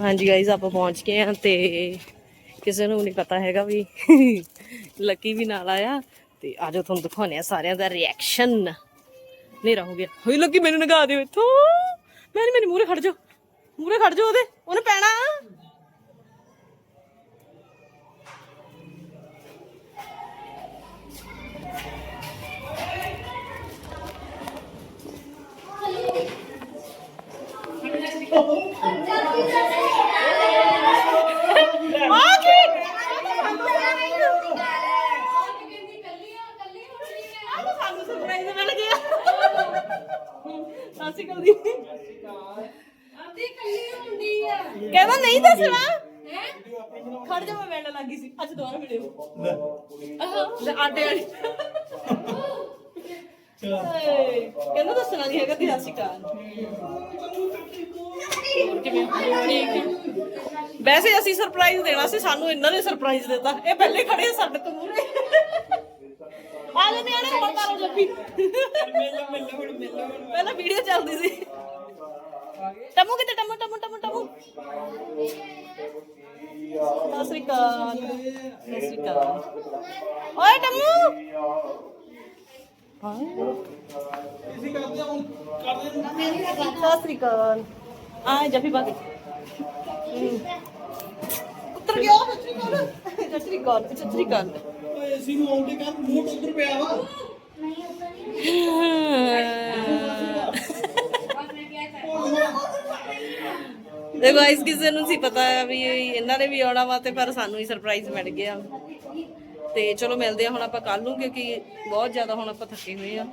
ਹਾਂਜੀ ਗਾਇਜ਼ ਆਪਾਂ ਪਹੁੰਚ ਗਏ ਆ ਤੇ ਕਿਸੇ ਨੂੰ ਨਹੀਂ ਪਤਾ ਹੈਗਾ ਵੀ ਲੱਕੀ ਵੀ ਨਾਲ ਆਇਆ ਤੇ ਆਜੋ ਤੁਹਾਨੂੰ ਦਿਖਾਉਣੇ ਆ ਸਾਰਿਆਂ ਦਾ ਰਿਐਕਸ਼ਨ ਹਨੇਰਾ ਹੋ ਗਿਆ। ਹੋਈ ਲੱਕੀ, ਮੈਨੂੰ ਨਗਾ ਦਿਓ ਇੱਥੋਂ। ਮੈਂ ਮੇਰੇ ਮੂਹਰੇ ਖੜ ਜਾ ਮੂਹਰੇ ਖੜ ਜਾ ਉਹਦੇ। ਉਹਨੇ ਪੈਣਾ। ਆ ਕੀ ਆਹ ਸਾਨੂੰ ਸਰਪ੍ਰਾਈਜ਼ ਮਿਲ ਗਿਆ ਕਲ ਕਹਿੰਦਾ ਨਹੀਂ ਦੱਸਣਾ। ਖੜ ਜਾ ਮੈਂ ਮਿਲਣ ਲੱਗੀ ਸੀ। ਅੱਜ ਦੁਬਾਰਾ ਮਿਲਿਓ ਆਹ ਲੈ ਆਟੇ ਵਾਲੀ। ਹਾਏ, ਕਹਿੰਦਾ ਦੱਸਣਾ ਨਹੀਂ ਹੈਗਾ ਕਿਵੇਂ? ਹੋ? ਠੀਕ ਹੈ। ਵੈਸੇ ਅਸੀਂ ਸਰਪ੍ਰਾਈਜ਼ ਦੇਣਾ ਸੀ ਸਾਨੂੰ ਇਹਨਾਂ ਨੇ ਸਰਪ੍ਰਾਈਜ਼ ਦਿੱਤਾ। ਇਹ ਪਹਿਲੇ ਖੜੇ ਆ ਸਾਡੇ ਤੋਂ ਮੂਰੇ ਆ ਲੈ ਨਿਆਣੇ ਹੁਣ ਕਰੋ ਜੱਫੀ ਮਿਲੋ ਮਿਲੋ ਹੁਣ ਮਿਲੋ ਪਹਿਲਾਂ ਵੀਡੀਓ ਚੱਲਦੀ ਸੀ ਟਮੂ ਕਿਤੇ ਟਮੂ ਟਮੂ ਟਮੂ ਟਮੂ ਸਤਿ ਸ੍ਰੀ ਅਕਾਲ ਸਤਿ ਸ੍ਰੀ ਅਕਾਲ ਓਏ ਟਮੂ ਸਤਿ ਸ੍ਰੀ ਅਕਾਲ ਆ ਜੱਫੀ ਪਾ ਕੇ ਉੱਤਰ ਗਿਆ ਸਤਿ ਸ੍ਰੀ ਅਕਾਲ ਸਤਿ ਸ੍ਰੀ ਅਕਾਲ ਏਸੀ ਨੂੰ ਆਉਂਦੇ ਕਰ ਮੂੰਹ ਉੱਧਰ ਪਿਆ ਵਾ। ਦੇਖੋ ਗਾਇਸ ਕਿਸੇ ਨੂੰ ਸੀ ਪਤਾ ਵੀ ਇਹਨਾਂ ਨੇ ਵੀ ਆਉਣਾ ਵਾ ਤੇ ਪਰ ਸਾਨੂੰ ਹੀ ਸਰਪ੍ਰਾਈਜ਼ ਮਿਲ ਗਿਆ। ਤੇ ਚਲੋ ਮਿਲਦੇ ਆ ਹੁਣ ਆਪਾਂ ਕੱਲ ਨੂੰ ਕਿਉਂਕਿ ਬਹੁਤ ਜ਼ਿਆਦਾ ਹੁਣ ਆਪਾਂ ਥੱਕੇ ਹੋਏ ਆ।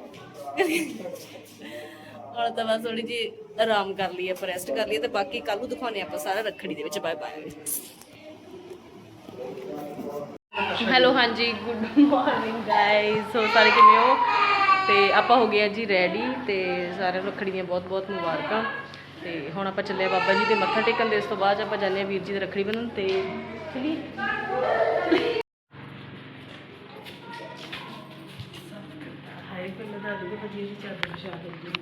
ਹੁਣ ਤਾਂ ਬਸ ਥੋੜੀ ਜੀ ਆਰਾਮ ਕਰ ਲਈਏ, ਆਪਾਂ ਰੈਸਟ ਕਰ ਲਈਏ ਤੇ ਬਾਕੀ ਕੱਲ ਨੂੰ ਦਿਖਾਉਣੇ ਆਪਾਂ ਸਾਰਾ ਰੱਖੜੀ ਦੇ ਵਿੱਚ ਬਾਏ ਬਾਏ ਹੈਲੋ, ਹਾਂਜੀ, ਗੁੱਡ ਮਾਰਨਿੰਗ ਗਾਇਸ ਹੋ ਸਾਰੇ ਕਿਵੇਂ ਹੋ? ਤੇ ਆਪਾਂ ਹੋ ਗਏ ਆ ਜੀ ਰੈਡੀ ਤੇ ਸਾਰਿਆਂ ਨੂੰ ਰੱਖੜੀ ਦੀਆਂ ਬਹੁਤ ਬਹੁਤ ਮੁਬਾਰਕਾਂ। ਤੇ ਹੁਣ ਆਪਾਂ ਚੱਲੇ ਆ ਬਾਬਾ ਜੀ ਦੇ ਮੱਥਾ ਟੇਕਣ ਦੇ ਇਸ ਤੋਂ ਬਾਅਦ ਆਪਾਂ ਜਾਂਦੇ ਆ ਵੀਰ ਜੀ ਦੇ ਰੱਖੜੀ ਬੰਨਣ ਤੇ। ਚਲੀ ਹਾਏ, ਪਹਿਲਾਂ ਦਾ ਦੇ ਭਾਜੀ ਜੀ ਚਾਦਰ ਸ਼ਾਹ ਜੀ ਪਲੇਟ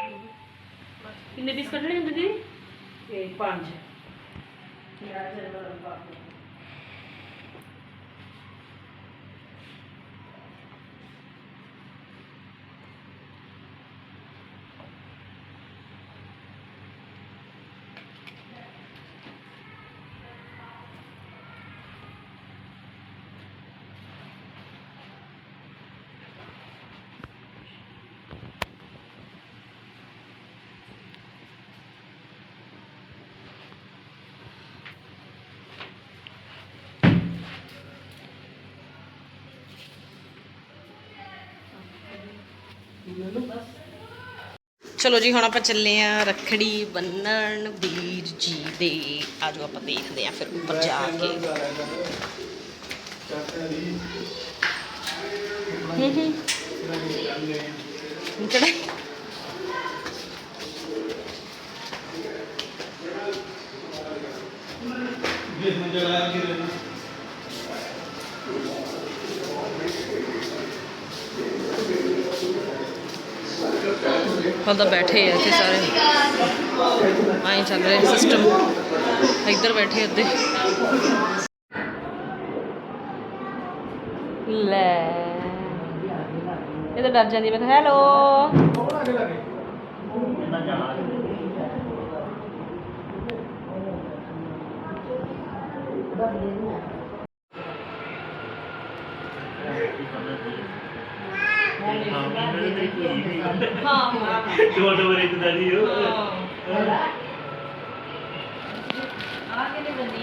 ਕਿੰਨੇ ਪੀਸ ਕੱਢਣੇ ਹੁੰਦੇ ਜੀ ਤੇ ਪੰਜ। ਯਾਰ ਜਨਮ ਦਾ ਚਲੋ ਜੀ ਹੁਣ ਆਪਾਂ ਚੱਲੇ ਆ ਰੱਖੜੀ ਬੰਨਣ ਵੀਰ ਜੀ ਦੇ। ਆਜੋ ਆਪਾਂ ਦੇਖਦੇ ਆ ਫਿਰ ਉੱਪਰ ਜਾ ਕੇ। ਹੂੰ ਹੂੰ। ਚੜਾਈ ਕਿ ਹੁਣ ਬੈਠੇ ਆ ਇੱਥੇ ਸਾਰੇ। ਆਈ ਚੱਲ ਰਿਹਾ ਸਿਸਟਮ ਇੱਧਰ ਬੈਠੇ ਅੱਧੇ। ਲੈ। ਇਹ ਤਾਂ ਡਰ ਜਾਂਦੀ ਮੈਂ ਹੈਲੋ। ਹਾਂ ਹਾਂ ਦੋ ਦੋ ਵਾਰੀ ਇਦਾਂ ਦੀ ਹੋ ਆ ਕੇ ਨਹੀਂ ਬੰਦੀ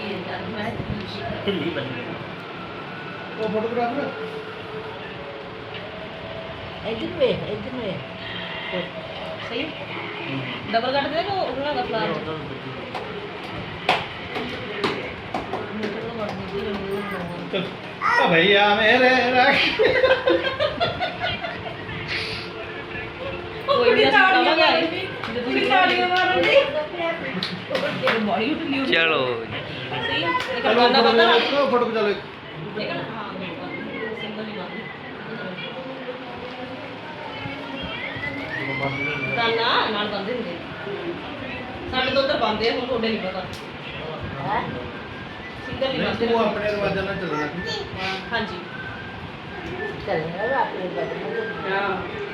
ਹੈ ਉਹ ਫੋਟੋਗ੍ਰਾਫਰ ਇੱਧਰ ਵੇ ਇੱਧਰ ਸਹੀ ਡਬਲ ਕੱਟ ਦੇ ਕੋ ਉਹਨਾਂ ਦਾ ਫਲਾਰ ਚਲ ਆ ਭਈਆ ਮੇਰੇ ਰੱਖ ਕੋਈ ਨਹੀਂ ਤਾੜੀਆਂ ਤਾੜੀਆਂ ਮਾਰਨ ਦੀ। ਬੜੀ ਉੱਠ ਲਈ ਚਲੋ ਸਹੀ ਹੈ ਇਹ ਚਲੋ ਕਰਵਾਨਾ ਬੰਦਾ ਨਾ ਫੋਟੋ ਫੋਟੋ ਚਲੋ। ਇਹ ਕਰ ਹਾਂ ਸਿੰਗਲ ਹੀ ਬੰਦ। ਦਾਨਾ ਨਾਲ ਬੰਦੇ ਹੁੰਦੇ। ਸਾਡੇ ਤੋਂ ਉਧਰ ਬੰਦੇ ਹੁਣ ਤੁਹਾਡੇ ਨਹੀਂ ਪਤਾ। ਹੈ? ਸਿੰਗਲ ਹੀ ਬੰਦੇ ਤੂੰ ਆਪਣੇ ਰਿਵਾਜਾਂ ਨਾਲ ਚੱਲਣਾ। ਹਾਂਜੀ। ਚੱਲੇਗਾ ਆਪਣੇ ਬਦਲ ਹਾਂ। ਜੋੜਾ ਲੈ ਕੇ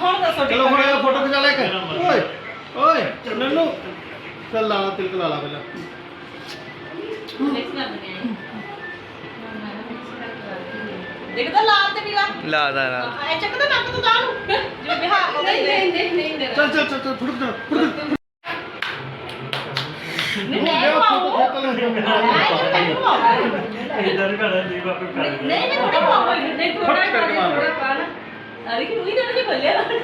ਹੁਣ ਦੱਸੋ ਚਲੋ ਹੁਣ ਇਹ ਫੋਟੋ ਖਿਚਾ ਲੈ ਕੇ। ਓਏ ਓਏ। ਨੰਨੂ ਚੱਲ ਲਾ ਤਿਲਕ ਲਾ ਲਾ ਪਹਿਲਾਂ। ਦੇਖਦਾ ਲਾਲ ਤੇ ਪੀਲਾ? ਲਾ ਦਾ ਲਾ। ਐ ਚੱਕਦਾ ਨੱਕ ਤੋਂ ਦਾਲ ਨੂੰ। ਜਿਵੇਂ ਬਿਹਾਰ ਹੋ ਗਈ ਨਹੀਂ ਨਹੀਂ ਨਹੀਂ ਨਹੀਂ। ਚੱਲ ਚੱਲ ਚੱਲ ਚੱਲ ਫੁੜਕ ਚੱਲ ਫੁੜਕ ਨਹੀਂ ਇਹ ਫੋਟੋ ਖਿੱਚ ਲੈ। ਨਹੀਂ ਨਹੀਂ ਥੋੜਾ ਪਾਓ ਨਹੀਂ ਥੋੜਾ ਫਟ ਕਰਕੇ ਮਾਰ। ਥੋੜਾ ਪਾ ਨਾ ਅਰੇ ਕਿ ਉਹੀ ਤਾਂ ਜੇ ਬੱਲੇ ਆ ਪੜੋ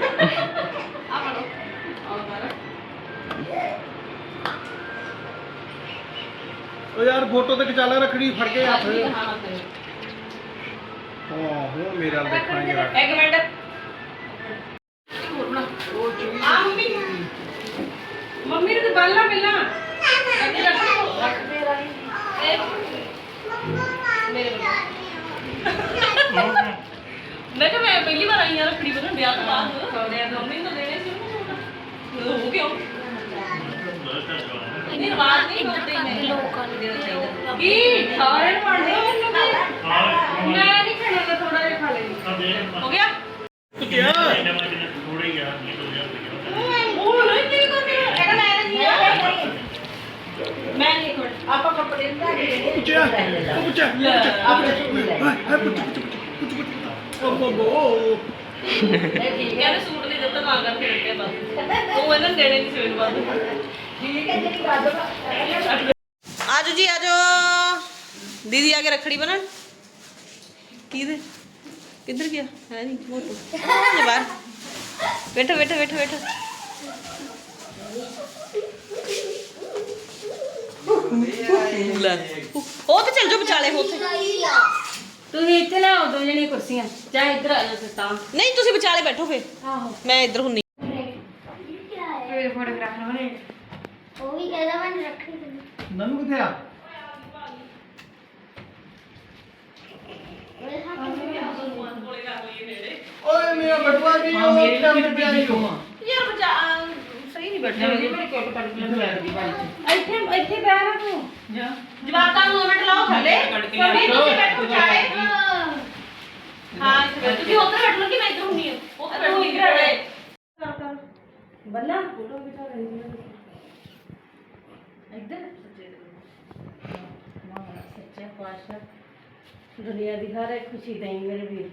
ਆ ਮਾਰਾ ਓ ਯਾਰ ਫੋਟੋ ਤੇ ਖਿਚਾ ਲੈ ਰੱਖੜੀ ਫੜ ਕੇ ਹੱਥ ਹਾਂ ਹਾਂ ਕਰੋ। ਹਾਂ ਹੁਣ ਮੇਰੇ ਵੱਲ ਦੇਖਣਾ ਯਾਰ ਇੱਕ ਮਿੰਟ ਹੋਰ ਬਣਾ ਆ ਮੰਮੀ ਮੰਮੀ ਨੂੰ ਤੇ ਬਾਲਾ ਪਹਿਲਾਂ ਅੱਗੇ ਰੱਖੋ ਰੱਖ ਇਹ ਮੇਰੇ ਵੱਲ। ਮੈਂ ਕਿਹਾ ਮੈਂ ਪਹਿਲੀ ਵਾਰ ਆਈ ਹਾਂ ਰੱਖੜੀ ਬੰਨਣ ਵਿਆਹ ਤੋਂ ਬਾਅਦ। ਮੰਮੀ ਨੂੰ ਤਾਂ ਦੇਣੇ ਸੀ ਨਾ ਉਹ। ਕਿਉਂ ਨਹੀਂ ਆਵਾਜ਼ ਨਹੀਂ ਕਰਦੇ ਨੇ। ਲੋਕਾਂ ਨੂੰ ਦੇਣਾ ਚਾਹੀਦਾ ਕੀ? ਸਾਰੇ ਨੂੰ ਪੜਦੇ ਹੋ ਮੈਨੂੰ ਵੀ? ਮੈਂ ਨਹੀਂ ਖਾਣਾ ਥੋੜਾ ਜਿਹਾ ਖਾ ਲੈਣੀ ਹੋ ਗਿਆ ਕਿਆ ਉਹ ਨਹੀਂ ਨਹੀਂ ਕਰਦੇ ਇਹਦਾ ਮੈਂ ਨਹੀਂ ਆ ਮੈਂ ਨਹੀਂ ਕੋਲ ਆਪਾਂ ਕੱਪੜੇ ਦਾ ਪੁੱਛਿਆ ਉਹ ਪੁੱਛਿਆ ਆਪਣੇ ਹਾਏ ਪੁੱਛ ਪੁੱਛ ਪੁੱਛ ਓ ਬੋ ਬੋ ਕਹਿੰਦੇ ਸੂਟ ਨਹੀਂ ਦਿੱਤਾ ਤਾਂ ਕਰਕੇ ਰੱਖਿਆ ਬਸ ਉਹ ਇਹਨਾਂ ਦੇਣੇ ਨਹੀਂ ਸਵੇਰ ਬਾਅਦ ਆਜੋ ਜੀ, ਆਜੋ। ਦੀਦੀ ਆ ਕੇ ਰੱਖੜੀ ਬਣਨ ਕਿਹਦੇ? ਕਿੱਧਰ ਗਿਆ? ਹੈ ਨਹੀਂ, ਮੋਟੂ। ਜੇ ਬਾਹਰ। ਬੈਠੋ ਬੈਠੋ ਬੈਠੋ ਬੈਠੋ। ਲੈ। ਉਹ ਤੇ ਚੱਲ ਜਾਓ ਵਿਚਾਲੇ, ਉੱਥੇ। ਤੁਸੀਂ ਇੱਥੇ ਲਿਆਓ ਦੋ ਜਣੇ ਕੁਰਸੀਆਂ ਚਾਹੇ ਇੱਧਰ ਆ ਜਾਓ ਫਿਰ ਤਾਂ ਨਹੀਂ ਤੁਸੀਂ ਵਿਚਾਲੇ ਬੈਠੋ ਫੇ ਆਹੋ ਮੈਂ ਇੱਧਰ ਹੁੰਨੀ ਫਿਰ ਫੋਟੋਗ੍ਰਾਫਰ ਹੋਣੇ ਉਹ ਵੀ ਕਹਿੰਦਾ ਮੈਂ ਰੱਖੀ ਤੈਨੂੰ ਨੰਨੂ ਕਿੱਥੇ ਆ ਉਹਦੇ ਹੱਥ ਓਏ ਮੇਰਾ ਬਟਵਾ ਜੀ ਉਹ ਕੰਮ ਪਿਆ ਨਹੀਂ ਉਹ ਯਾਰ ਬਚਾ ਸਹੀ ਨਹੀਂ ਬੈਠਾ ਇੱਥੇ ਇੱਥੇ ਬਹਿ ਨਾ ਤੂੰ ਜਵਾਕਾਂ ਨੂੰ ਮਿੰਟ ਲਾਓ ਥੱਲੇ ਮੰਮੀ ਤੁਸੀਂ ਬੈਠੋ ਵਿਚਾਲੇ ਹਾਂ ਇੱਥੇ ਬੈਠੋ ਤੁਸੀਂ ਉੱਧਰ ਬੈਠ ਲਓ ਕਿ ਮੈਂ ਇੱਧਰ ਹੁੰਨੀ ਆ ਉੱਧਰ ਬੈਠੋ ਇੱਧਰ ਬੱਲਾ ਫੋਟੋ ਖਿਚਾ ਰਹੀ ਹੈ ਇੱਧਰ ਸੱਚਾ ਪਾਸ਼ਾ ਦੁਨੀਆ ਦੀ ਹਰ ਇੱਕ ਖੁਸ਼ੀ ਦੇਈ ਮੇਰੇ ਵੀਰ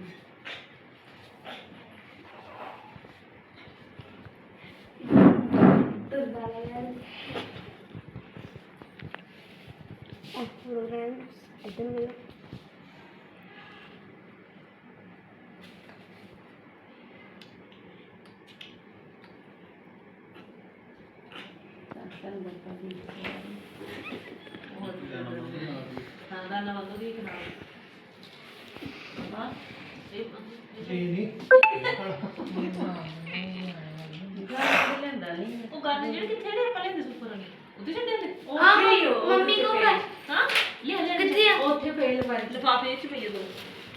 ਇਦਾਂ ਮਿਲੋ ਹਾਂ ਦਾ ਨਾ ਬੰਦੋ ਦੀ ਕਰਾ ਹਾਂ ਇਹ ਜੀ ਨਹੀਂ ਲੈਂਦਾ ਨਹੀਂ ਉਹ ਗਾਣੇ ਜਿਹੜੇ ਕਿੱਥੇ ਨੇ ਆਪਾਂ ਲੈਂਦੇ ਸੁਪਰ ਵਾਲੇ ਉੱਥੇ ਛੱਡੇ ਨੇ ਮੰਮੀ ਕੋਲ ਹੈ ਹਾਂ ਲੈ ਲੈ। ਕਿੱਥੇ ਆ? ਉੱਥੇ ਪਏ ਲਵਾਈ ਲਿਫਾਫੇ ਵਿੱਚ ਪਈ ਦੋ।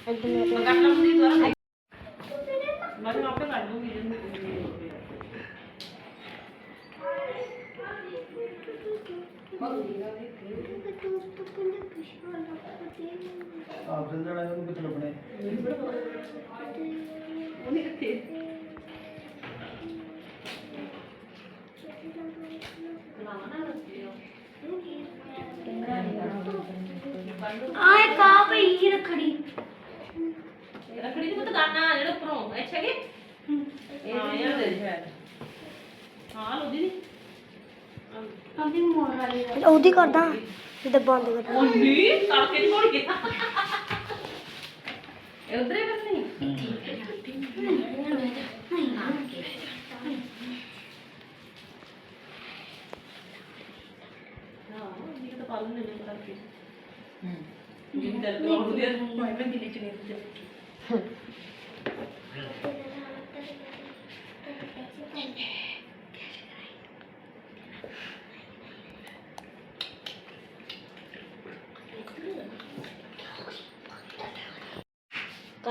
ਮੈਂ ਕੱਟ ਲਵਾਂਗੀ ਦੁਆਰਾ ਮੈਂ ਕਿਹਾ ਆਪੇ ਕੱਢ ਲੂੰਗੀ ਜੇ ਆਪ ਜੰਦੜਾ ਉਹਨੂੰ ਕਿੱਥੇ ਲੱਭਣੇ ਉਹਨੇ ਕਿੱਥੇ ਆਏ ਕਾ ਪਈ ਰੱਖੜੀ? ਰੱਖੜੀ ਦੀ ਦੁਕਾਨਾਂ ਜਿਹੜੇ ਉੱਪਰੋਂ ਅੱਛਾ ਕਿ? ਇਹ ਯਾਰ ਦੇ ਹਾਂ ਲੋਦੀ ਨਹੀਂ ਅਭੀ ਮੋਰ ਵਾਲੀ ਉਹਦੀ ਕਰਦਾ ਜਿੱਦਾਂ ਬੰਦ ਕਰ। ਉਹ ਨਹੀਂ ਕਾਕੇ ਦੀ ਕੋਲ ਗਿਆ। ਇਹ ਉਧਰੇ ਬੰਨੀ ਹਾਂ। ਇਹ ਤਾਂ ਪਾਲਣ ਨੇ ਮੇਰੇ ਕਰਕੇ ਹੂੰ।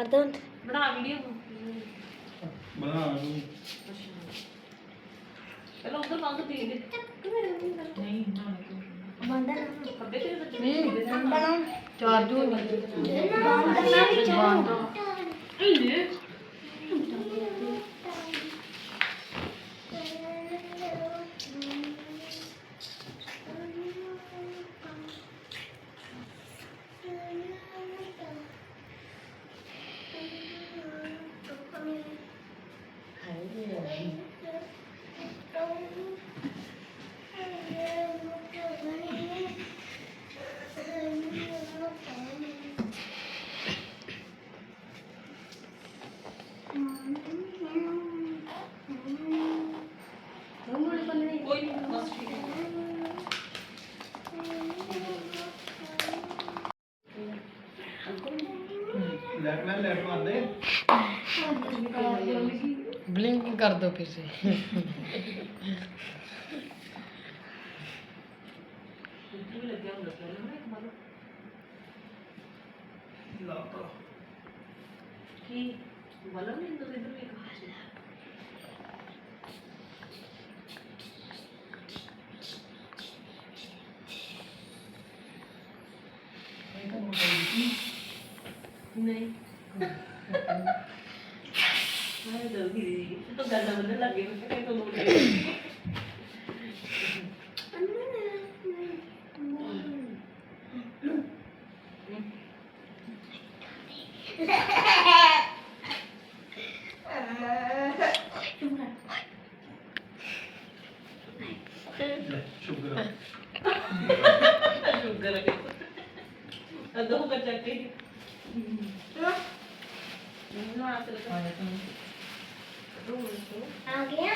ਕਰ ਦੇ ਬਣਾ ਵੀਡੀਓ ਬਣਾ ਲੂ ਪਹਿਲਾਂ ਉਧਰ ਮੰਗ ਦੇ ਦੇ। ਨਹੀਂ ਨਾ ਬੰਦ ਖੱਬੇ ਤੇ ਬੱਚੇ ਚਾਰਜੋ ਬੰਦ ਨਹੀਂ ਬਸ ਠੀਕ ਹੈ ਲੈਟ ਲੈ ਲੈਟ ਮਾਰ ਦੇ ਬਲਿੰਕ ਕਰ। ਦੋ ਕਿਸੇ ਵੀ ਲੱਗਿਆ ਹੁੰਦਾ ਪਹਿਲਾਂ ਨਾ ਇੱਕ ਮਤਲਬ ਲਾਤਾ ਕੀ ਬਲਨ ਨਹੀਂ ਹੁੰਦਾ ਇਧਰ ਵੀ ਇੱਕ ਨਹੀਂ ਮੈਂ ਜਲਦੀ ਤਾਂ ਗੱਲ ਬੰਦ ਲੱਗੇ ਮੈਂ ਕਿਹਾ ਲੋੜ ਨਹੀਂ ਲੈ ਸ਼ੁਕਰ ਆ। ਸ਼ੂਗਰ ਹੈ ਕਰ ਚੱਕੇ ਨਾ ਆਸਲ ਕਾ ਆ ਗਿਆ।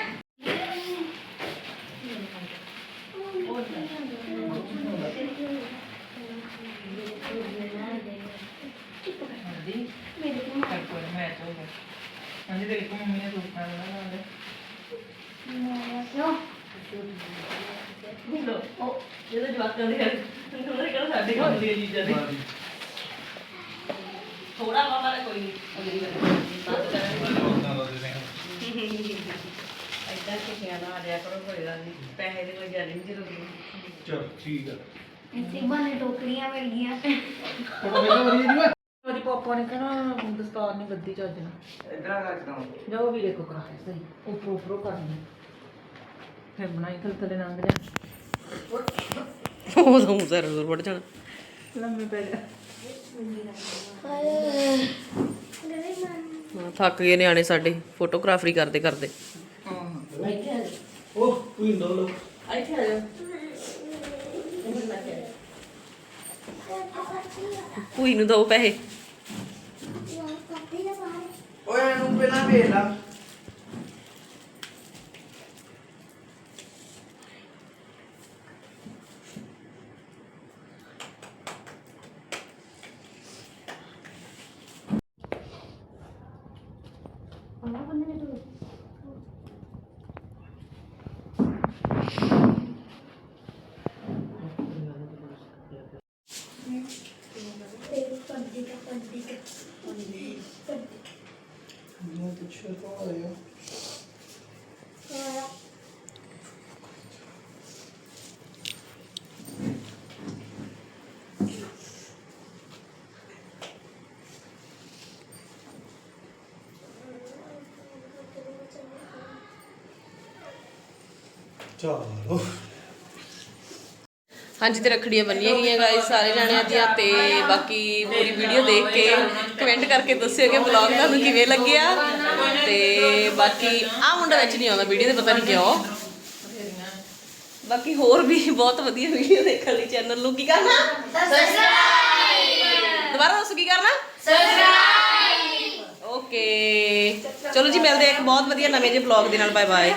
ਜਿਹਦੇ ਜਵਾਕਾਂ ਦੇ ਘਰ ਉਹਨਾਂ ਦੇ ਘਰ ਸਾਡੇ ਕੰਮ ਦੀਆਂ ਚੀਜ਼ਾਂ ਨੇ। ਥੋੜਾ ਮਾਮਾ ਦਾ ਕੋਈ ਨਹੀਂ ਅਗਲੀ ਵਾਰ ਬਾਤ ਕਰਾਂਗੇ ਉਹਨਾਂ ਦਾ ਦੇ ਦੇ ਐਦਾਂ ਕਿ ਨਾ ਆ ਜਾਇਆ ਕਰੋ ਕੋਈ ਗੱਲ ਨਹੀਂ ਪੈਸੇ ਦੀ ਕੋਈ ਗੱਲ ਨਹੀਂ ਜ਼ਰੂਰੀ ਚਲ ਠੀਕ ਆ ਇਸੇ ਬਣੇ ਟੋਕਰੀਆਂ ਮਿਲ ਗਈਆਂ ਫੋਟੋ ਵੇਖੋ ਵਧੀਆ ਜੀ ਓਏ ਉਹਦੀ ਪਾਪਾ ਨੇ ਕਹਿਣਾ ਦਸਤਾਰ ਨਹੀਂ ਬੱਦੀ ਚੱਜ ਇਧਰ ਆ ਰੱਖਦਾ ਜਾਓ ਵੀ ਦੇਖੋ ਕਰਾ ਸਹੀ ਉੱਪਰੋਂ ਉੱਪਰੋਂ ਕਰਨੀ ਫਿਰ ਬਣਾਈ ਥਲ ਥਲੇ ਲੰਘ ਜਾ ਉਹ ਤਾਂ ਮੂੰਹ ਜ਼ਰ ਜ਼ਰ ਵੜ ਜਾਣਾ ਲੰਮੇ ਪੈ ਜਾ ਹਾਂ, ਥੱਕ ਗਏ ਨਿਆਣੇ ਸਾਡੇ ਫੋਟੋਗ੍ਰਾਫਰੀ ਕਰਦੇ ਕਰਦੇ। ਉਹ ਕੋਈ ਨੋ ਲੋ ਭੂਈ ਨੂੰ ਦੋ ਪੈਸੇ। ਓਏ ਇਹਨੂੰ ਪਹਿਲਾਂ ਵੇਖ ਲਾ। ਚਲੋ ਹਾਂਜੀ ਤੇ ਰੱਖੜੀਆਂ ਬੰਨੀਆਂ ਗਈਆਂ ਗਾਇਸ ਸਾਰੇ ਜਾਣਿਆਂ ਦੀਆਂ ਤੇ ਬਾਕੀ ਪੂਰੀ ਵੀਡੀਓ ਦੇਖ ਕੇ ਕਮੈਂਟ ਕਰਕੇ ਦੱਸਿਓ ਕਿ ਵਲੌਗ ਤੁਹਾਨੂੰ ਕਿਵੇਂ ਲੱਗਿਆ। ਤੇ ਬਾਕੀ ਆ ਮੁੰਡਾ ਵਿੱਚ ਨਹੀਂ ਆਉਂਦਾ ਵੀਡੀਓ ਤੇ ਪਤਾ ਨਹੀਂ ਕਿਉਂ। ਬਾਕੀ ਹੋਰ ਵੀ ਬਹੁਤ ਵਧੀਆ ਵੀਡੀਓ ਦੇਖਣ ਲਈ ਚੈਨਲ ਨੂੰ ਕੀ ਕਰਨਾ? ਸਬਸਕ੍ਰਾਈਬ ਦੁਬਾਰਾ ਦੱਸੋ ਕੀ ਕਰਨਾ? ਸਬਸਕ੍ਰਾਈਬ ਓਕੇ ਚਲੋ ਜੀ ਮਿਲਦੇ ਆ ਇੱਕ ਬਹੁਤ ਵਧੀਆ ਨਵੇਂ ਜਿਹੇ ਵਲੌਗ ਦੇ ਨਾਲ। Bye bye